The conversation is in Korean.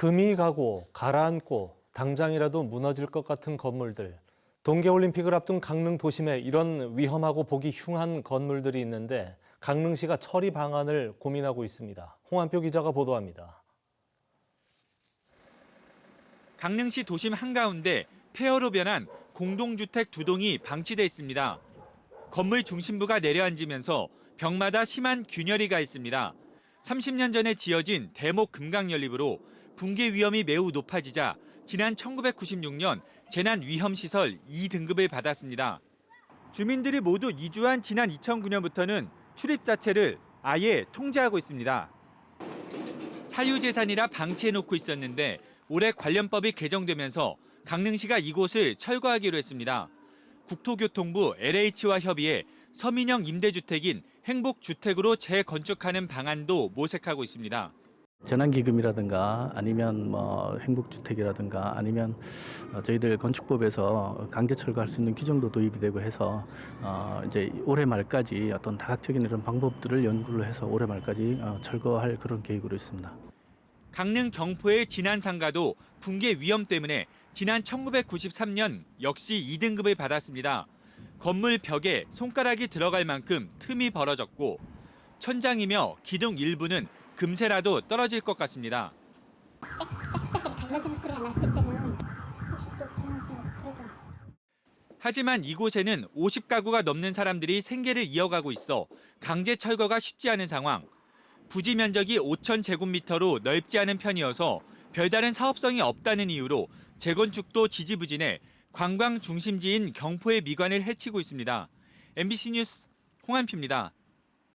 금이 가고 가라앉고 당장이라도 무너질 것 같은 건물들. 동계올림픽을 앞둔 강릉 도심에 이런 위험하고 보기 흉한 건물들이 있는데 강릉시가 처리 방안을 고민하고 있습니다. 홍한표 기자가 보도합니다. 강릉시 도심 한가운데 폐허로 변한 공동주택 두 동이 방치돼 있습니다. 건물 중심부가 내려앉으면서 벽마다 심한 균열이 가 있습니다. 30년 전에 지어진 대목 금강 연립으로 붕괴 위험이 매우 높아지자 지난 1996년 재난 위험 시설 2등급을 받았습니다. 주민들이 모두 이주한 지난 2009년부터는 출입 자체를 아예 통제하고 있습니다. 사유재산이라 방치해 놓고 있었는데 올해 관련법이 개정되면서 강릉시가 이곳을 철거하기로 했습니다. 국토교통부 LH와 협의해 서민형 임대주택인 행복주택으로 재건축하는 방안도 모색하고 있습니다. 재난기금이라든가 아니면 뭐 행복주택이라든가 아니면 어, 저희들 건축법에서 강제 철거할 수 있는 규정도 도입이 되고 해서 어 이제 올해 말까지 어떤 다각적인 이런 방법들을 연구를 해서 올해 말까지 어 철거할 그런 계획으로 있습니다. 강릉 경포의 진안 상가도 붕괴 위험 때문에 지난 1993년 역시 2등급을 받았습니다. 건물 벽에 손가락이 들어갈 만큼 틈이 벌어졌고 천장이며 기둥 일부는 금세라도 떨어질 것 같습니다. 짝짝짝 갈라지는 소리가 났을 때는 혹시 또 그런 생각 들고 하지만 이곳에는 50가구가 넘는 사람들이 생계를 이어가고 있어 강제 철거가 쉽지 않은 상황. 부지 면적이 5천 제곱미터로 넓지 않은 편이어서 별다른 사업성이 없다는 이유로 재건축도 지지부진해 관광 중심지인 경포의 미관을 해치고 있습니다. MBC 뉴스 홍한표입니다.